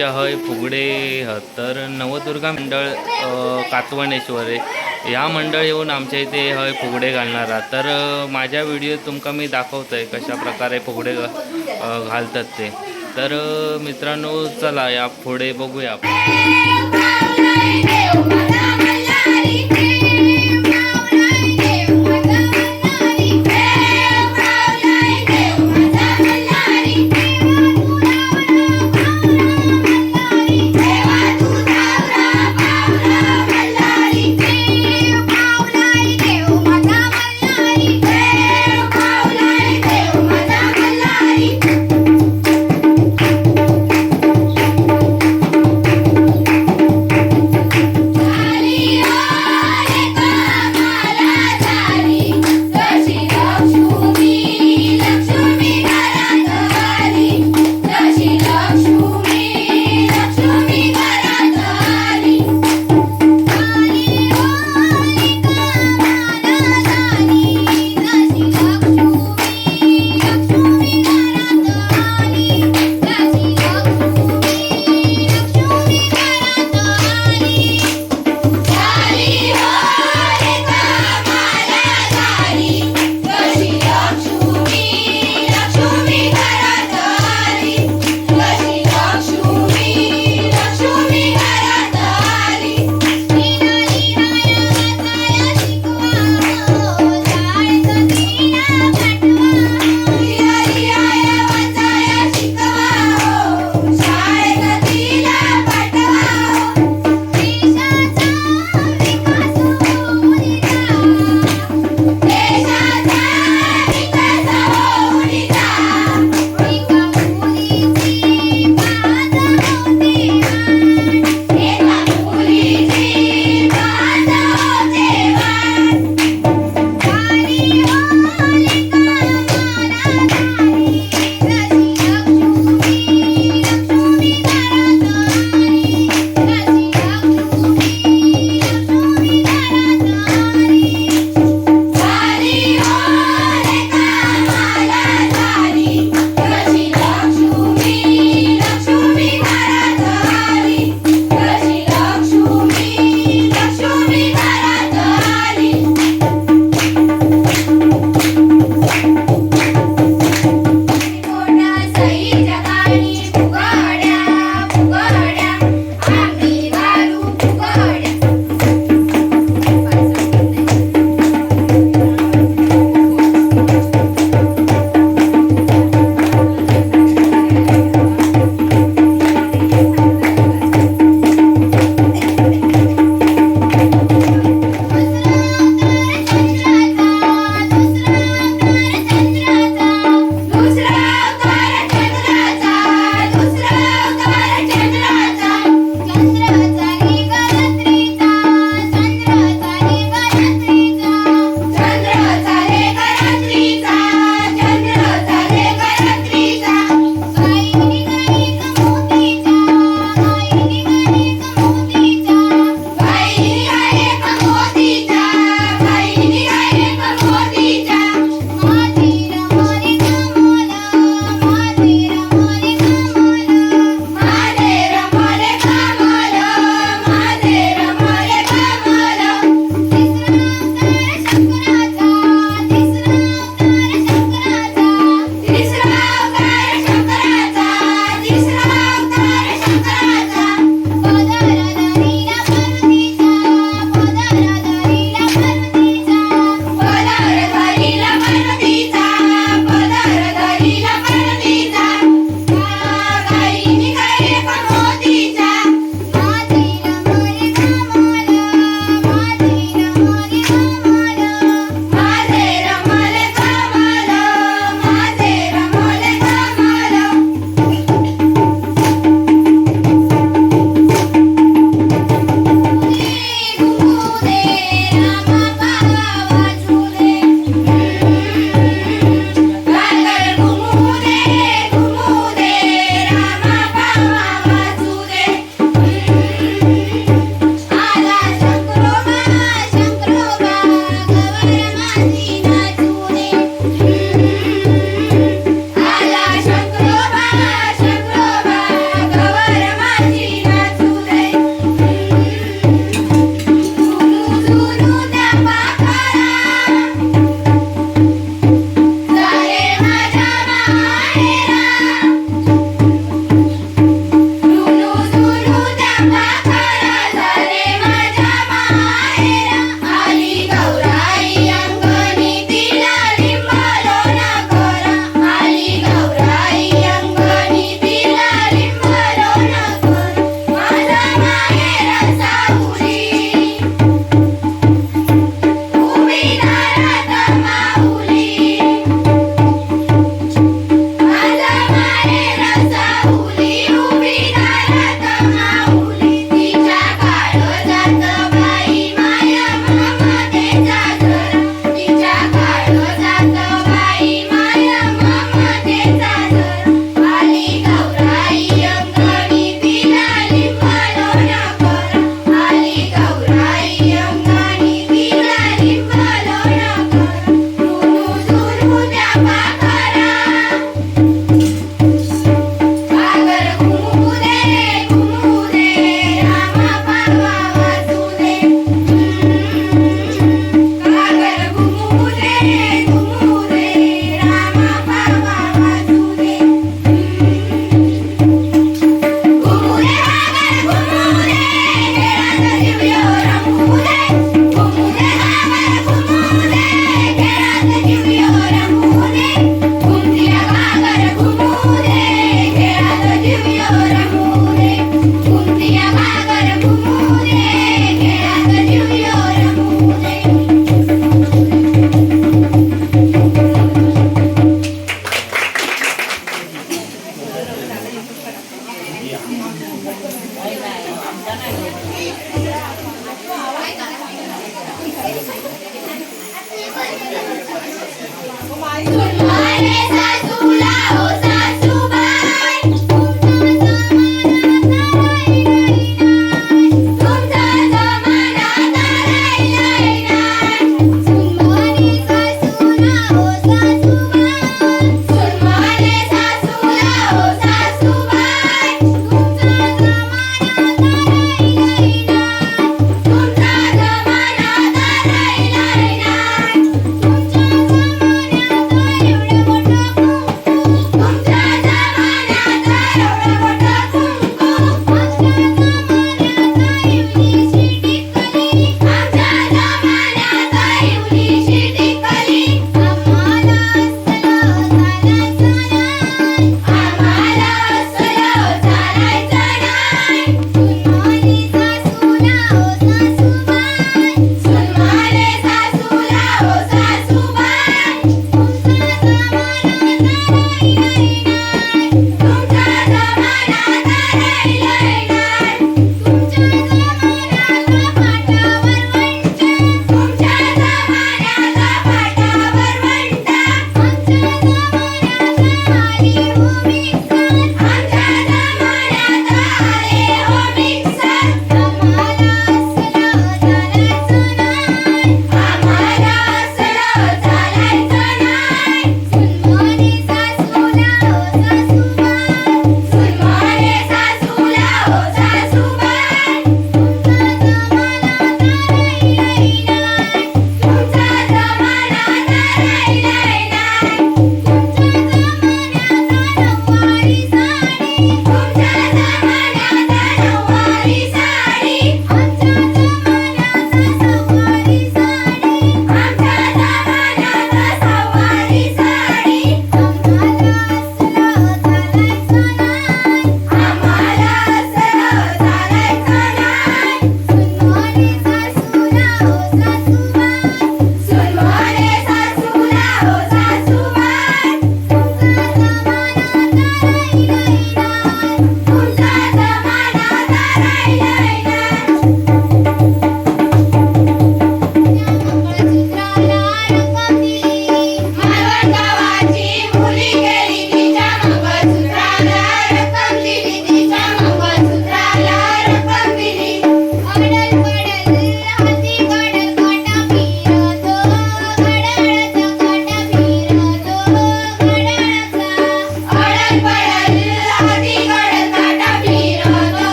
आमच्या हय फुगडे तर नवदुर्गा मंडळ कातवणेश्वर आहे ह्या मंडळ येऊन आमच्या इथे हय फुगडे घालणार आहात. तर माझ्या व्हिडिओत तुमका मी दाखवतो आहे कशा प्रकारे फुगडे घालतात ते. तर मित्रांनो चला या पुढे बघूया आपण. Oh,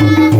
thank you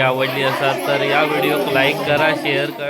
आवडली असाल तर या व्हिडिओ लाईक करा शेअर करा.